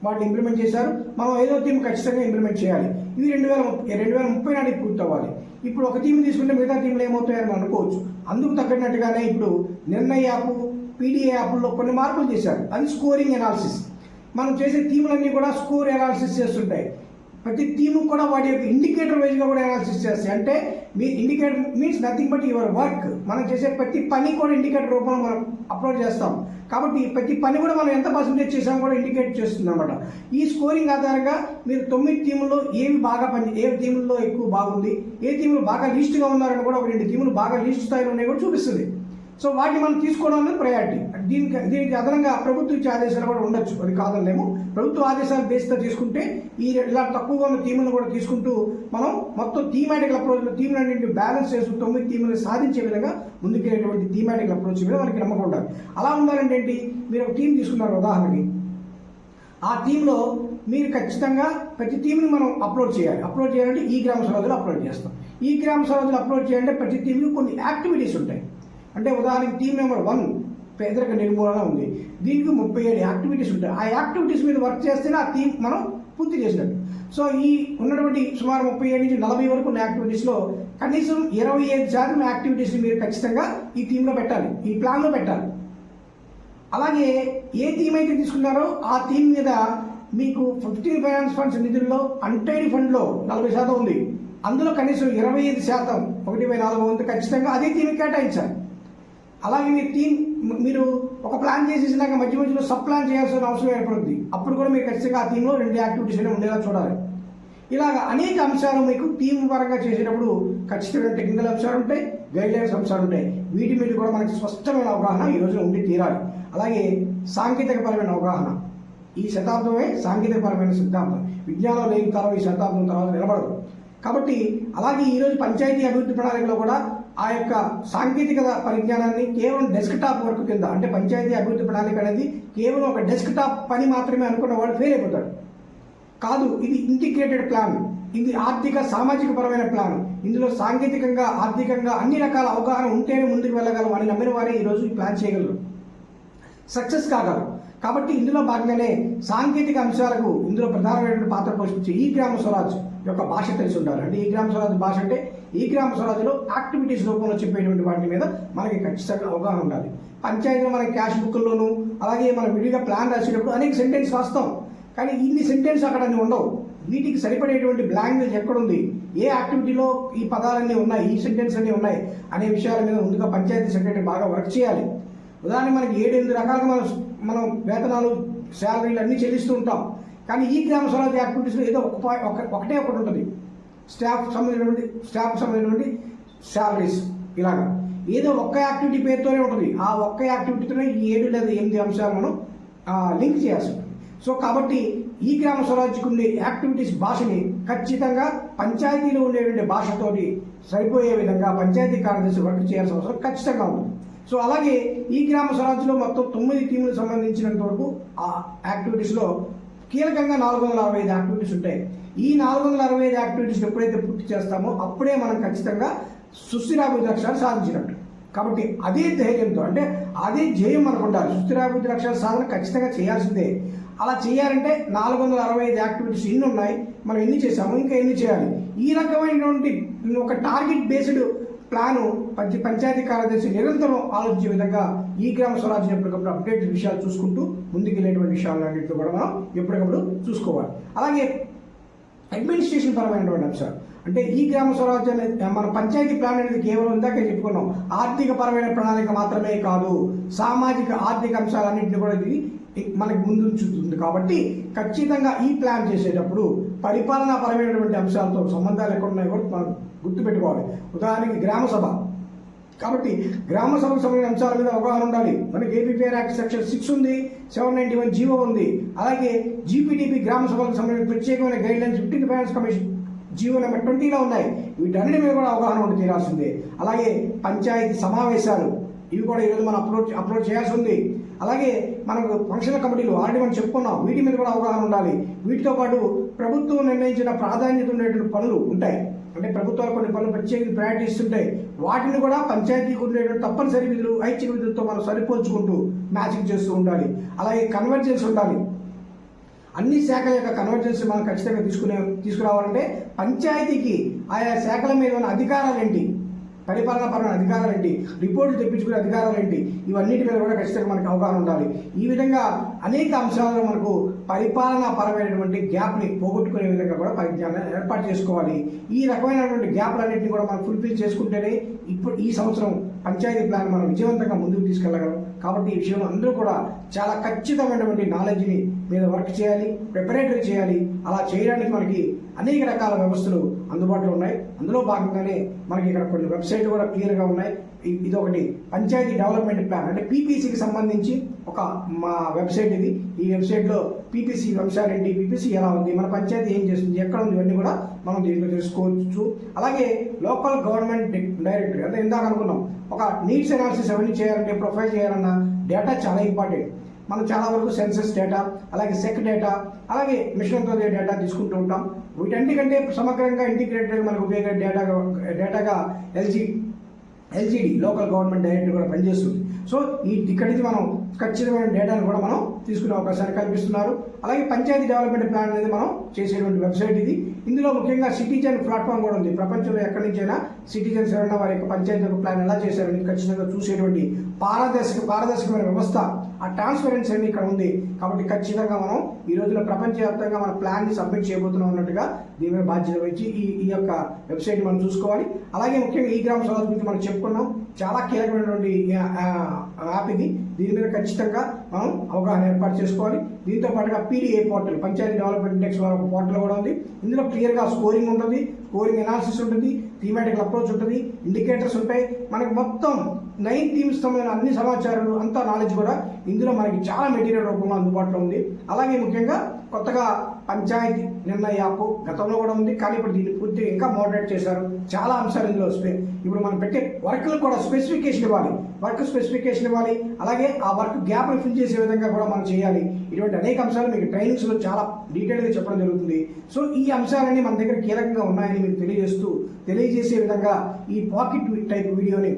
వాటిని ఇంప్లిమెంట్ చేశారు. మనం ఏదో థీమ్ ఖచ్చితంగా ఇంప్లిమెంట్ చేయాలి. ఇవి రెండు వేల ముప్పై రెండు వేల ముప్పై నాటికి పూర్తవ్వాలి. ఇప్పుడు ఒక టీం తీసుకుంటే మిగతా టీంలు ఏమవుతాయని మనం అనుకోవచ్చు. అందుకు తగ్గినట్టుగానే ఇప్పుడు నిర్ణయ యాప్ పీడిఏ యాప్లో కొన్ని మార్పులు చేశారు. అది స్కోరింగ్ ఎనాలిసిస్ మనం చేసే టీములన్నీ కూడా స్కోర్ ఎనాలిసిస్ చేస్తుంటాయి. ప్రతి థీమ్ కూడా వాటి యొక్క ఇండికేటర్ వైజ్గా కూడా అనాలిసిస్ చేస్తాయి అంటే మీ indicator means nothing but your work మనం చేసే ప్రతి పని కూడా ఇండికేటర్ రూపంలో మనం అప్లోడ్ చేస్తాం. కాబట్టి ప్రతి పని కూడా మనం ఎంత పర్సంటేజ్ చేసాం కూడా ఇండికేట్ చేస్తుంది అనమాట ఈ స్కోరింగ్ ఆధారంగా మీరు తొమ్మిది టీముల్లో ఏవి బాగా పని ఏ టీముల్లో ఎక్కువ బాగుంది ఏ టీములు బాగా లీస్ట్గా ఉన్నారని కూడా ఒక రెండు టీములు బాగా లీస్ట్ స్థాయిలో ఉన్నాయి కూడా చూపిస్తుంది. సో వాటిని మనం తీసుకోవడం అనేది ప్రయారిటీ దీనికి దీనికి అదనంగా ప్రభుత్వం ఇచ్చే ఆదేశాలు కూడా ఉండొచ్చు. అది కాదలేము ప్రభుత్వ ఆదేశాలు బేస్గా తీసుకుంటే ఈ ఇలా తక్కువగా ఉన్న థీములను కూడా తీసుకుంటూ మనం మొత్తం థీమాటిక్ అప్రోచ్లో టీములన్నింటినీ బ్యాలెన్స్ చేస్తూ తొమ్మిది థీములు సాధించే విధంగా ముందుకెళ్ళేటువంటి థీమాటిక్ అప్రోచ్ మీద మనకి నమ్మకం ఉండాలి. అలా ఉండాలంటే ఏంటి? మీరు ఒక టీం తీసుకున్నారు ఉదాహరణకి. ఆ థీమ్లో మీరు ఖచ్చితంగా ప్రతి థీమ్ని మనం అప్లోడ్ చేయాలి. అప్లోడ్ చేయాలంటే ఈ గ్రామ సరోజులు అప్లోడ్ చేస్తాం. ఈ గ్రామ సరోజులు అప్లోడ్ చేయాలంటే ప్రతి టీంకి కొన్ని యాక్టివిటీస్ ఉంటాయి. అంటే ఉదాహరణకి టీం నెంబర్ వన్ పేదరిక నిర్మూలన ఉంది. దీనికి ముప్పై ఏడు యాక్టివిటీస్ ఉంటాయి. ఆ యాక్టివిటీస్ మీద వర్క్ చేస్తేనే ఆ థీమ్ మనం పూర్తి చేసినట్టు. సో ఈ ఉన్నటువంటి సుమారు ముప్పై ఏడు నుంచి నలభై వరకు ఉన్న యాక్టివిటీస్లో కనీసం ఇరవై ఐదు శాతం యాక్టివిటీస్ని మీరు ఖచ్చితంగా ఈ థీమ్లో పెట్టాలి. ఈ ప్లాన్లో పెట్టాలి. అలాగే ఏ థీమ్ అయితే తీసుకున్నారో ఆ థీమ్ మీద మీకు ఫిఫ్టీన్ ఫైనాన్స్ ఫండ్స్ నిధుల్లో అంటైడ్ ఫండ్లో నలభై శాతం ఉంది. అందులో కనీసం ఇరవై ఐదు శాతం ఒకటి బై నాలుగు వంతు ఖచ్చితంగా అదే థీమ్ కేటాయించాలి. అలాగే మీ టీం మీరు ఒక ప్లాన్ చేసేసినాక మధ్య మధ్యలో సబ్ ప్లాన్ చేయాల్సిన అవసరం ఏర్పడుతుంది అప్పుడు కూడా మీరు ఖచ్చితంగా ఆ టీంలో రెండు యాక్టివిటీస్ అనేవి ఉండేలా చూడాలి. ఇలాగ అనేక అంశాలు మీకు టీం పరంగా చేసేటప్పుడు ఖచ్చితంగా టెక్నికల్ అంశాలు ఉంటాయి గైడ్ లైన్స్ అంశాలు ఉంటాయి. వీటి మీద కూడా మనకి స్పష్టమైన అవగాహన ఈ రోజు ఉండి తీరాలి. అలాగే సాంకేతికపరమైన అవగాహన. ఈ శతాబ్దమే సాంకేతికపరమైన సిద్ధాంతం విజ్ఞానం లేని తరం ఈ శతాబ్దం తర్వాత నిలబడదు. కాబట్టి అలాగే ఈరోజు పంచాయతీ అభివృద్ధి ప్రణాళికలో కూడా ఆ యొక్క సాంకేతిక పరిజ్ఞానాన్ని కేవలం డెస్క్టాప్ వరకు వర్క్ కింద అంటే పంచాయతీ అభివృద్ధి ప్రణాళిక అనేది కేవలం ఒక డెస్క్టాప్ పని మాత్రమే అనుకున్న వాడు ఫెయిల్ అయిపోతాడు కాదు ఇది ఇంటిగ్రేటెడ్ ప్లాన్ ఇది ఆర్థిక సామాజిక పరమైన ప్లాన్ ఇందులో సాంకేతికంగా ఆర్థికంగా అన్ని రకాల అవగాహన ఉంటేనే ముందుకు వెళ్ళగలం అని నమ్మిన వారే ఈరోజు ప్లాన్ చేయగలరు. సక్సెస్ కాగలరు కాబట్టి ఇందులో భాగంగానే సాంకేతిక అంశాలకు ఇందులో ప్రధానమైనటువంటి పాత్ర పోషించే ఈ గ్రామ స్వరాజ్ యొక్క భాష తెలిసి ఉండాలి అంటే ఈ గ్రామ స్వరాజ్ భాష అంటే ఈ గ్రామ స్వరాజ్యంలో యాక్టివిటీస్ రూపంలో చెప్పేటువంటి వాటి మీద మనకి ఖచ్చితంగా అవగాహన ఉండాలి. పంచాయతీలో మన క్యాష్ బుక్లోను అలాగే మనం విడిగా ప్లాన్ రాసేటప్పుడు అనేక సెంటెన్స్ రాస్తాం కానీ ఇన్ని సెంటెన్స్ అక్కడ అన్ని ఉండవు. వీటికి సరిపడేటువంటి లాంగ్వేజ్ ఎక్కడుంది? ఏ యాక్టివిటీలో ఈ పదాలన్నీ ఉన్నాయి ఈ సెంటెన్స్ అన్నీ ఉన్నాయి అనే విషయాల మీద ముందుగా పంచాయతీ సెక్రటరీ బాగా వర్క్ చేయాలి. ఉదాహరణ మనకి ఏడు ఎనిమిది రకాలుగా మనం మనం వేతనాలు శాలరీలు అన్నీ చెల్లిస్తూ ఉంటాం. కానీ ఈ గ్రామ స్వరాజ్య యాక్టివిటీస్లో ఏదో ఒక ఒకటే ఒకటి ఉంటుంది. స్టాఫ్ సంబంధించినటువంటి స్టాఫ్ సంబంధించినటువంటి శాలరీస్ ఇలాగా. ఏదో ఒక్క యాక్టివిటీ పేరుతోనే ఉంటుంది. ఆ ఒక్క యాక్టివిటీతోనే ఈ ఏడు లేదా ఎనిమిది అంశాలు మనం లింక్ చేయాల్సి ఉంటుంది. సో కాబట్టి ఈ గ్రామ స్వరాజ్యకు ఉండే యాక్టివిటీస్ భాషని ఖచ్చితంగా పంచాయతీలో ఉండేటువంటి భాషతోటి సరిపోయే విధంగా పంచాయతీ కార్యదర్శి వర్క్ చేయాల్సిన అవసరం ఖచ్చితంగా ఉంటుంది. సో అలాగే ఈ గ్రామ స్వరాజ్యలో మొత్తం తొమ్మిది టీములకు సంబంధించినంత వరకు ఆ యాక్టివిటీస్లో కీలకంగా నాలుగు వందల అరవై ఐదు యాక్టివిటీస్ ఉంటాయి. ఈ నాలుగు వందల అరవై ఐదు యాక్టివిటీస్ ఎప్పుడైతే పూర్తి చేస్తామో అప్పుడే మనం ఖచ్చితంగా సుస్థిరాభివృద్ధి లక్ష్యాలు సాధించినట్టు. కాబట్టి అదే ధైర్యంతో అంటే అదే ధ్యేయం మనకు ఉండాలి సుస్థిరాభివృద్ధి లక్ష్యాల సాధన ఖచ్చితంగా చేయాల్సిందే. అలా చేయాలంటే నాలుగు వందల అరవై ఐదు యాక్టివిటీస్ ఎన్ని ఉన్నాయి మనం ఎన్ని చేసాము ఇంకా ఎన్ని చేయాలి? ఈ రకమైనటువంటి ఒక టార్గెట్ బేస్డ్ ప్లాను పంచాయతీ కార్యదర్శి నిరంతరం ఆలోచించే విధంగా ఈ గ్రామ స్వరాజ్యం ఎప్పటికప్పుడు అప్డేట్ విషయాలు చూసుకుంటూ ముందుకు వెళ్ళేటువంటి విషయాలన్నింటితో కూడా మనం ఎప్పటికప్పుడు చూసుకోవాలి. అలాగే అడ్మినిస్ట్రేషన్ పరమైనటువంటి అంశాలు. అంటే ఈ గ్రామ స్వరాజ్యం అనేది మన పంచాయతీ ప్లాన్ అనేది కేవలం ఇందాక చెప్పుకున్నాం. ఆర్థిక పరమైన ప్రణాళిక మాత్రమే కాదు సామాజిక ఆర్థిక అంశాలన్నింటినీ కూడా ఇది మనకి ముందుంచుతుంది. కాబట్టి ఖచ్చితంగా ఈ ప్లాన్ చేసేటప్పుడు పరిపాలనా పరమైనటువంటి అంశాలతో సంబంధాలు ఎక్కడ ఉన్నాయో కూడా మనం గుర్తుపెట్టుకోవాలి. ఉదాహరణకి గ్రామ సభ. కాబట్టి గ్రామ సభకు సంబంధించిన అంశాల మీద అవగాహన ఉండాలి. మనకి ఏపీపీఆర్ యాక్ట్ సెక్షన్ సిక్స్ ఉంది సెవెన్ నైన్టీ వన్ జీవో ఉంది. అలాగే జీపీడీపీ గ్రామ సభలకు సంబంధించిన ప్రత్యేకమైన guidelines fifteen finance commission GO number ట్వంటీలో ఉన్నాయి. వీటన్నిటి మీద కూడా అవగాహన ఉండి తీరాల్సిందే. అలాగే పంచాయతీ సమావేశాలు ఇవి కూడా ఈరోజు మనం అప్లోడ్ అప్లోడ్ చేయాల్సి ఉంది. అలాగే మనకు ఫంక్షనల్ కమిటీలు ఆల్రెడీ మనం చెప్పుకున్నాం. వీటి మీద కూడా అవగాహన ఉండాలి. వీటితో పాటు ప్రభుత్వం నిర్ణయించిన ప్రాధాన్యత ఉండేటువంటి పనులు ఉంటాయి. అంటే ప్రభుత్వాలు కొన్ని పనులు ప్రత్యేక ప్రయారిటీస్ ఉంటాయి. వాటిని కూడా పంచాయతీకి ఉండేటువంటి తప్పనిసరి విధులు ఐచ్ఛిక విధులతో మనం సరిపోల్చుకుంటూ మ్యాచింగ్ చేస్తూ ఉండాలి. అలాగే కన్వర్జెన్స్ ఉండాలి. అన్ని శాఖల యొక్క కన్వర్జెన్స్ మనం ఖచ్చితంగా తీసుకునే తీసుకురావాలంటే పంచాయతీకి ఆయా శాఖల మీద ఉన్న అధికారాలు ఏంటి? పరిపాలనాపరమైన అధికారాలు ఏంటి? రిపోర్టులు తెప్పించుకునే అధికారాలు ఏంటి? ఇవన్నిటి మీద కూడా ఖచ్చితంగా మనకు అవగాహన ఉండాలి. ఈ విధంగా అనేక అంశాలలో మనకు పరిపాలనా పరమైనటువంటి గ్యాప్ని పోగొట్టుకునే విధంగా కూడా పరిజ్ఞానం ఏర్పాటు చేసుకోవాలి. ఈ రకమైనటువంటి గ్యాప్లన్నింటినీ కూడా మనం ఫుల్ఫిల్ చేసుకుంటేనే ఇప్పుడు ఈ సంవత్సరం పంచాయతీ ప్లాన్ మనం విజయవంతంగా ముందుకు తీసుకెళ్ళగలం. కాబట్టి ఈ విషయంలో అందరూ కూడా చాలా ఖచ్చితమైనటువంటి నాలెడ్జ్ని మీద వర్క్ చేయాలి ప్రిపరేటరీ చేయాలి. అలా చేయడానికి మనకి అనేక రకాల వ్యవస్థలు అందుబాటులో ఉన్నాయి. అందులో భాగంగానే మనకి ఇక్కడ కొన్ని వెబ్సైట్లు కూడా క్లియర్గా ఉన్నాయి. ఇది ఒకటి పంచాయతీ డెవలప్మెంట్ ప్లాన్. అంటే పీపీసీకి సంబంధించి ఒక మా వెబ్సైట్ ఇది. ఈ వెబ్సైట్లో పీపీసీ వెబ్సైట్ ఏంటి పీపీసీ ఎలా ఉంది మన పంచాయతీ ఏం చేస్తుంది ఎక్కడ ఉంది ఇవన్నీ కూడా మనం దీంట్లో తెలుసుకోవచ్చు. అలాగే లోకల్ గవర్నమెంట్ డైరెక్టరీ అంటే ఇందాక అనుకున్నాం ఒక నీడ్స్ అనాలిసిస్ అవన్నీ చేయాలంటే ప్రొఫైల్ చేయాలన్నా డేటా చాలా ఇంపార్టెంట్. మనం చాలా వరకు సెన్సస్ డేటా అలాగే సెక్ డేటా అలాగే మిషన్తో డేటా తీసుకుంటూ ఉంటాం. వీటన్నిటికంటే సమగ్రంగా ఇంటిగ్రేటెడ్ మనకు ఉపయోగ డేటాగా డేటాగా LG LGD local government director కూడా పనిచేస్తుంది. సో ఈ ఇక్కడి నుంచి మనం ఖచ్చితమైన డేటాను కూడా మనం తీసుకునే అవకాశాన్ని కల్పిస్తున్నారు. అలాగే పంచాయతీ డెవలప్మెంట్ ప్లాన్ అనేది మనం చేసేటువంటి వెబ్సైట్ ఇది. ఇందులో ముఖ్యంగా సిటిజన్ ప్లాట్ఫామ్ కూడా ఉంది. ప్రపంచంలో ఎక్కడి నుంచైనా సిటిజన్స్ ఎవరైనా వారి యొక్క పంచాయతీ ప్లాన్ ఎలా చేశారని ఖచ్చితంగా చూసేటువంటి పారదర్శక పారదర్శకమైన వ్యవస్థ ఆ ట్రాన్స్పరెన్సీ అనేది ఇక్కడ ఉంది. కాబట్టి ఖచ్చితంగా మనం ఈ రోజున ప్రపంచవ్యాప్తంగా మన ప్లాన్ని సబ్మిట్ చేయబోతున్నాం అన్నట్టుగా దీని మీద బాధ్యత వహించి ఈ ఈ యొక్క వెబ్సైట్ మనం చూసుకోవాలి. అలాగే ముఖ్యంగా ఈ గ్రామ స్వరాజ్ గురించి మనం చెప్పుకున్నాం. చాలా కీలకమైనటువంటి యాప్ ఇది. దీని మీద ఖచ్చితంగా మనం అవగాహన ఏర్పాటు చేసుకోవాలి. దీంతో పాటుగా PDA portal panchayat development index వాళ్ళ ఒక పోర్టల్ కూడా ఉంది. ఇందులో క్లియర్గా స్కోరింగ్ ఉంటుంది స్కోరింగ్ ఎనాలిసిస్ ఉంటుంది థీమాటిక్ అప్రోచ్ ఉంటుంది ఇండికేటర్స్ ఉంటాయి. మనకి మొత్తం నైన్ థీమ్స్ సంబంధించిన అన్ని సమాచారాలు అంతా నాలెడ్జ్ కూడా ఇందులో మనకి చాలా మెటీరియల్ రూపంలో అందుబాటులో ఉంది. అలాగే ముఖ్యంగా కొత్తగా పంచాయతీ నిన్న యాప్ గతంలో కూడా ఉంది కానీ ఇప్పుడు దీన్ని పూర్తిగా ఇంకా మోడరేట్ చేశారు. చాలా అంశాలు ఇందులో వస్తాయి ఇప్పుడు మనం పెట్టే వర్క్లు కూడా స్పెసిఫికేషన్ ఇవ్వాలి. వర్క్ స్పెసిఫికేషన్ ఇవ్వాలి. అలాగే ఆ వర్క్ గ్యాప్ని ఫిల్ చేసే విధంగా కూడా మనం చేయాలి. ఇటువంటి అనేక అంశాలు మీకు ట్రైనింగ్స్లో చాలా డీటెయిల్గా చెప్పడం జరుగుతుంది. సో ఈ అంశాలన్నీ మన దగ్గర కీలకంగా ఉన్నాయని మీకు తెలియజేస్తూ తెలియజేసే విధంగా ఈ పాకెట్ టైప్ వీడియోని